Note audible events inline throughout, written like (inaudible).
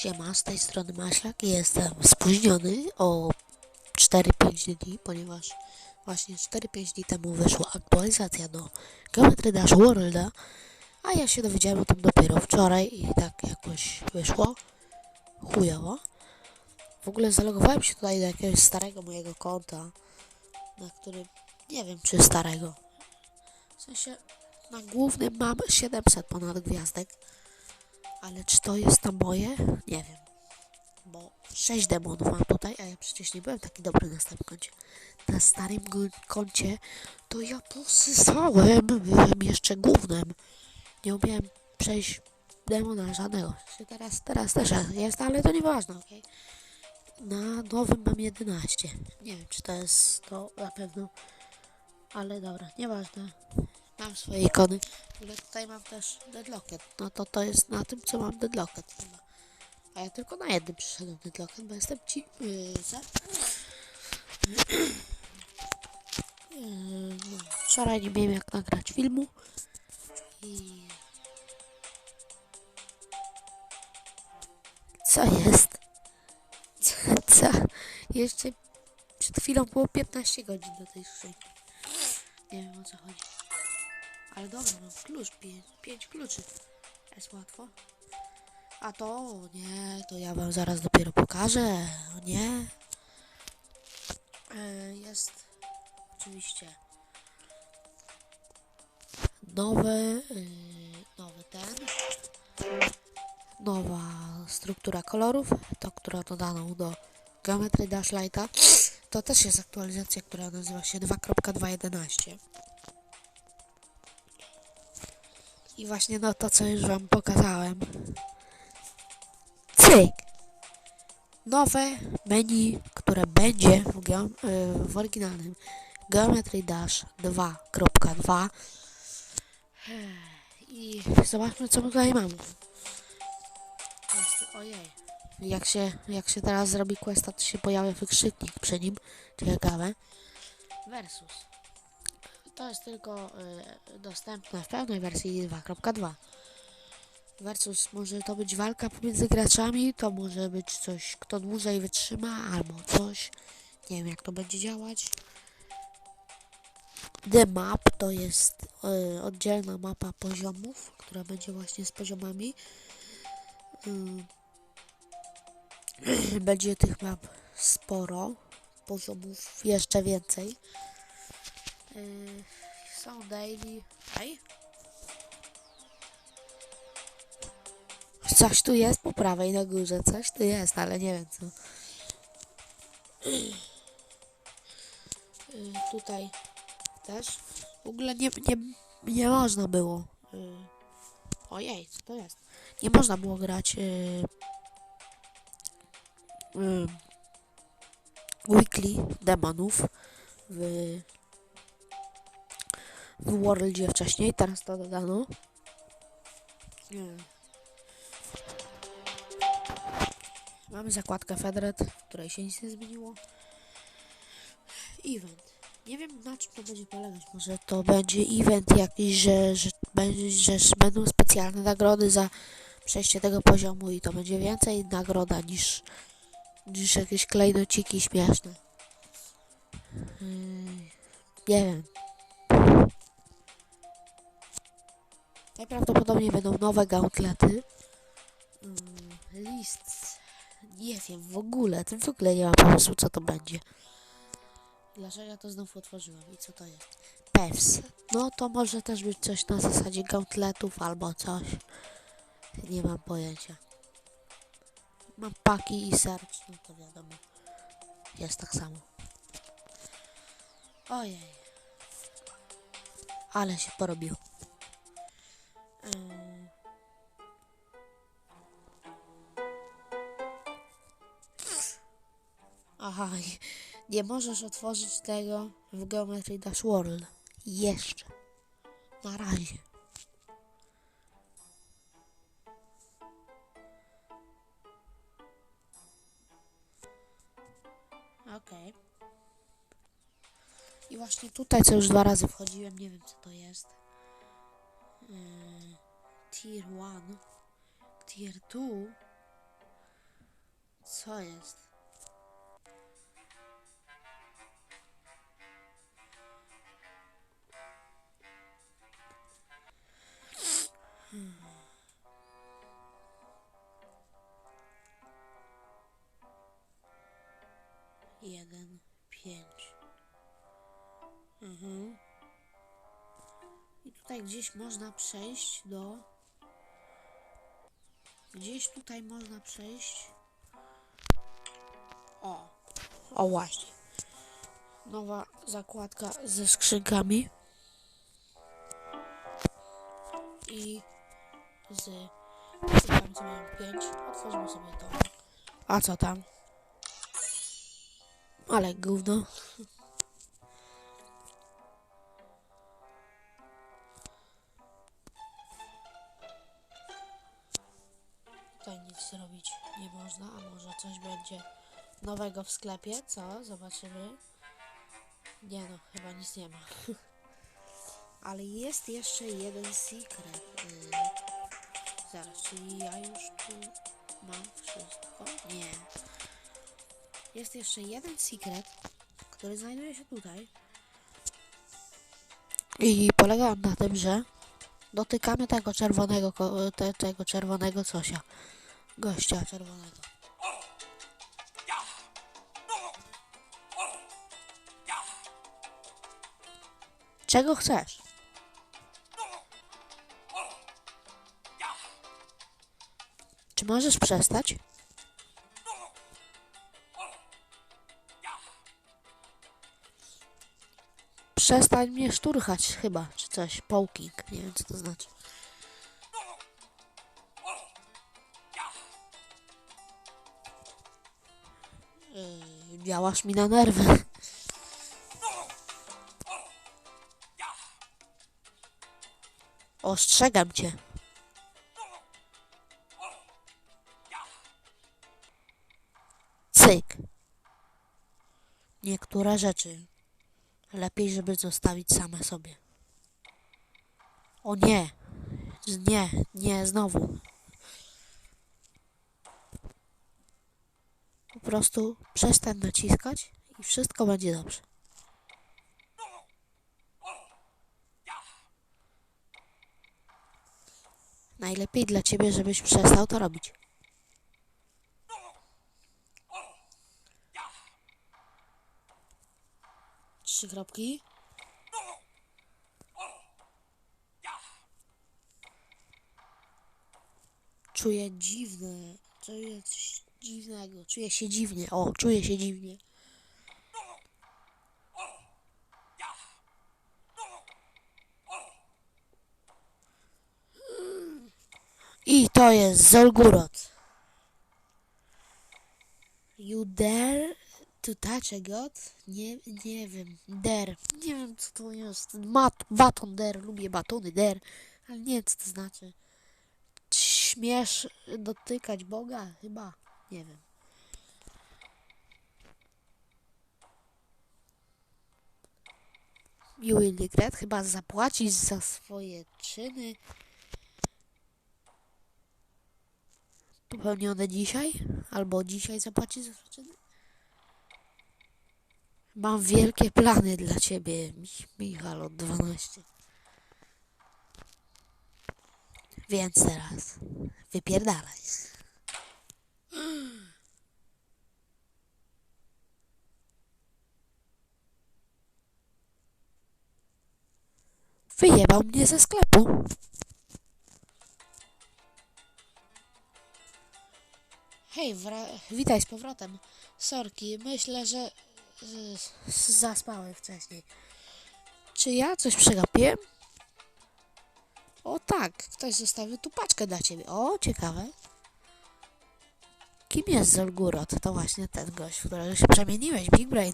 Siema, z tej strony Maślak i jestem spóźniony o 4-5 dni, ponieważ właśnie 4-5 dni temu wyszła aktualizacja do Geometry Dash Worlda, a ja się dowiedziałem o tym dopiero wczoraj i tak jakoś wyszło chujowo. W ogóle zalogowałem się tutaj do jakiegoś starego mojego konta, na którym nie wiem czy starego. W sensie na głównym mam 700 ponad gwiazdek. Ale czy to jest to moje? Nie wiem. Bo 6 demonów mam tutaj, a ja przecież nie byłem taki dobry na starym koncie. Na starym koncie to ja posysałem, byłem jeszcze głównym. Nie umiałem przejść demona żadnego. Się Teraz, teraz też jest, ale to nieważne, okej? Na nowym mam 11. Nie wiem, czy to jest to na pewno. Ale dobra, nieważne. Mam swoje ikony. Ogóle tutaj mam też deadlocket. No to to jest na tym, co mam deadlocket chyba. A ja tylko na jednym przyszedłem deadlocket, bo jestem ci... Yy, za... Yy, no, wczoraj nie wiem jak nagrać filmu. I... Co jest? Co? co? Jeszcze przed chwilą było 15 godzin do tej skrzynki. Nie wiem o co chodzi. Ale dobra, mam klucz, pięć, pięć kluczy. Jest łatwo. A to nie, to ja wam zaraz dopiero pokażę. Nie. E, Jest oczywiście nowy, yy, nowy ten. Nowa struktura kolorów, to która dodano do Geometry Dash Lighta. To też jest aktualizacja, która nazywa się 2.2.11. I właśnie no to, co już wam pokazałem. Cyk! Nowe menu, które będzie w, geom, y, w oryginalnym Geometry Dash 2.2 i zobaczmy, co tutaj. Jest- Ojej. Jak się, jak się teraz zrobi questa, to się pojawia wykrzyknik przy nim. Ciekawe. Versus. To jest tylko y, dostępne w pełnej wersji 2.2. Versus może to być walka pomiędzy graczami, to może być coś, kto dłużej wytrzyma, albo coś. Nie wiem, jak to będzie działać. The Map to jest y, oddzielna mapa poziomów, która będzie właśnie z poziomami. Y, (clears throat) będzie tych map sporo, poziomów jeszcze więcej. Y, są daily. Ej. Coś tu jest po prawej na górze, coś tu jest, ale nie wiem co. Y, tutaj też. W ogóle nie, nie, nie można było. Y, ojej, co to jest? Nie można było grać y, y, weekly demonów w, w Worldzie wcześniej, teraz to dodano. Mamy zakładkę Fedred, w której się nic nie zmieniło. Event. Nie wiem na czym to będzie polegać. Może to będzie event jakiś, że, że, że będą specjalne nagrody za przejście tego poziomu i to będzie więcej nagroda niż, niż jakieś klejnociki śmieszne. Yy, nie wiem. Najprawdopodobniej będą nowe gauntlety. Yy, list. Nie wiem w ogóle. W ogóle nie mam pomysłu co to będzie. Dlaczego ja to znów otworzyłem i co to jest? Pevs. No to może też być coś na zasadzie gauntletów albo coś. Nie mam pojęcia. Mam paki i search, no to wiadomo. Jest tak samo. Ojej. Ale się porobił. Aha, nie możesz otworzyć tego w Geometry Dash World. Jeszcze. Na razie. Okej. I właśnie tutaj, co już dwa razy wchodziłem, nie wiem co to jest. Yy, tier 1, Tier 2 Co jest? Hmm. Jeden, pięć. Mhm. Tutaj gdzieś można przejść do... Gdzieś tutaj można przejść. O. O właśnie. Nowa zakładka ze skrzynkami. I z... Tam co miałem 5. Otworzymy sobie to. A co tam? Ale gówno. Zrobić nie można, a może coś będzie nowego w sklepie, co? Zobaczymy. Nie no, chyba nic nie ma. (laughs) Ale jest jeszcze jeden secret. Yy, zaraz, czyli ja już tu mam wszystko? Nie. Jest jeszcze jeden secret, który znajduje się tutaj. I polega on na tym, że dotykamy tego czerwonego, te, tego czerwonego cosia. Gościa czerwonego. Czego chcesz? Czy możesz przestać? Przestań mnie szturchać chyba, czy coś. Poking, nie wiem co to znaczy. Działasz mi na nerwy. Ostrzegam cię. Cyk. Niektóre rzeczy lepiej, żeby zostawić same sobie. O nie. Nie, nie, znowu. Prostu przestań naciskać i wszystko będzie dobrze. Najlepiej dla ciebie, żebyś przestał to robić. Trzy kropki. Czuję dziwne. Czuję coś dziwnego. Czuję się dziwnie. O, czuję się dziwnie. I to jest Zolgurot. You dare to touch a god? Nie, nie wiem. Dare. Nie wiem co to jest. Mat, baton dare. Lubię batony dare. Ale nie wiem co to znaczy. Śmiesz dotykać Boga? Chyba. Nie wiem. You will regret. Chyba zapłacić za swoje czyny. Popełnione dzisiaj? Albo dzisiaj zapłacić za swoje czyny? Mam wielkie plany dla ciebie, Mi- Michał od 12. Więc teraz wypierdalaj. Wyjebał mnie ze sklepu. Hej, witaj z powrotem. Sorki, myślę, że zaspałem wcześniej. Czy ja coś przegapiłem? O tak, ktoś zostawił tu paczkę dla ciebie. O, ciekawe. Kim jest Zolgurot? To właśnie ten gość, w którego się przemieniłeś, Big Brain.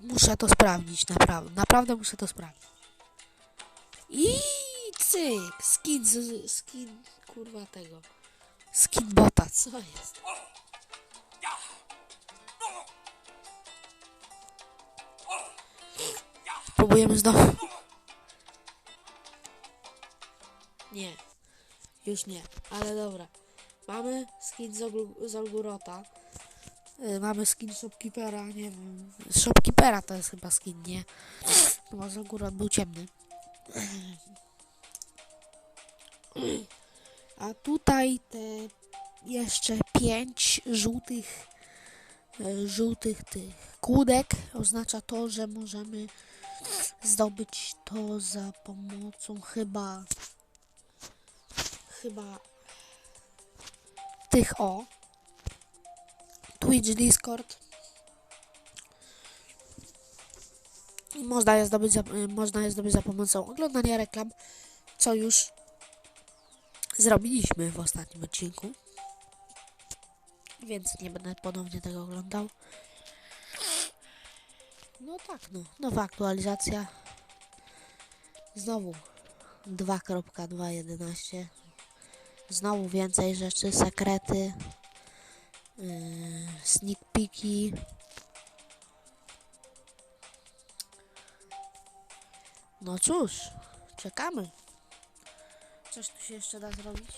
Muszę to sprawdzić, naprawdę. Naprawdę muszę to sprawdzić. I cyk! Skin, skin, kurwa tego. Skin bota, co jest? Próbujemy znowu. Nie. Już nie, ale dobra. Mamy skin z, Oglu- z Olgurota. Y, mamy skin Shopkeepera, nie wiem. Shopkeepera to jest chyba skin, nie? Bo z Olgurot był ciemny. A tutaj te jeszcze pięć żółtych e, żółtych tych kłódek oznacza to, że możemy zdobyć to za pomocą chyba chyba tych o Twitch, Discord i można je zdobyć za, y, można je zdobyć za pomocą oglądania reklam, co już zrobiliśmy w ostatnim odcinku. Więc nie będę ponownie tego oglądał. No tak, no. Nowa aktualizacja. Znowu 2.2.11. Znowu więcej rzeczy, sekrety, yy, sneak peeki. No cóż, czekamy. Coś tu się jeszcze da zrobić?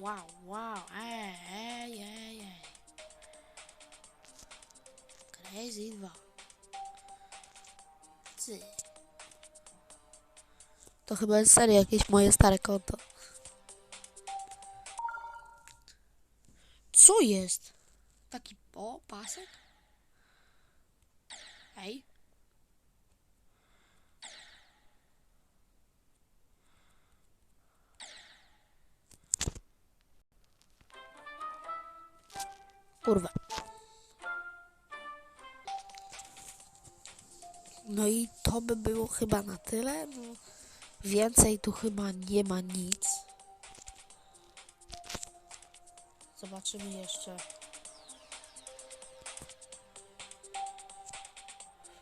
Wow, wow, ej, ej, ej. Crazy 2. Ty. To chyba jest serio jakieś moje stare konto. Co jest? Taki o, pasek? Ej. Kurwa. No i to by było chyba na tyle. No, więcej tu chyba nie ma nic. Zobaczymy jeszcze.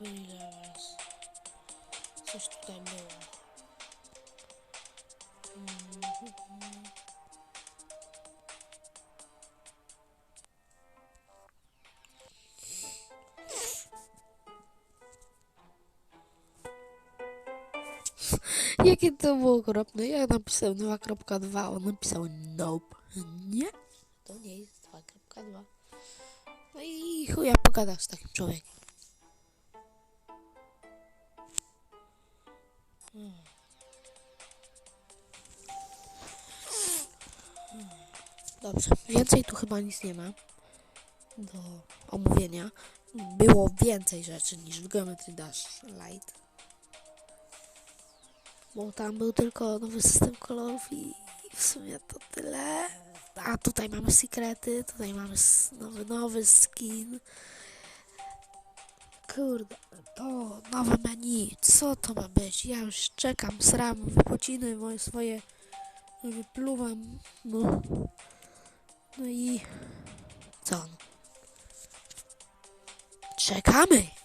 Levels. Coś tutaj było. Mhm. Jakie to było okropne. Ja napisałem 2.2, on napisał nope. Nie, to nie jest 2.2. No i chuja pogadasz z takim człowiekiem. Dobrze, więcej tu chyba nic nie ma do omówienia. Było więcej rzeczy niż w Geometry Dash Light. Bo tam był tylko nowy system kolorów i w sumie to tyle. A tutaj mamy sekrety, tutaj mamy nowy, nowy skin. Kurde, to nowe menu, co to ma być? Ja już czekam, sram, wypociny moje swoje wypluwam. No, no i co? Czekamy!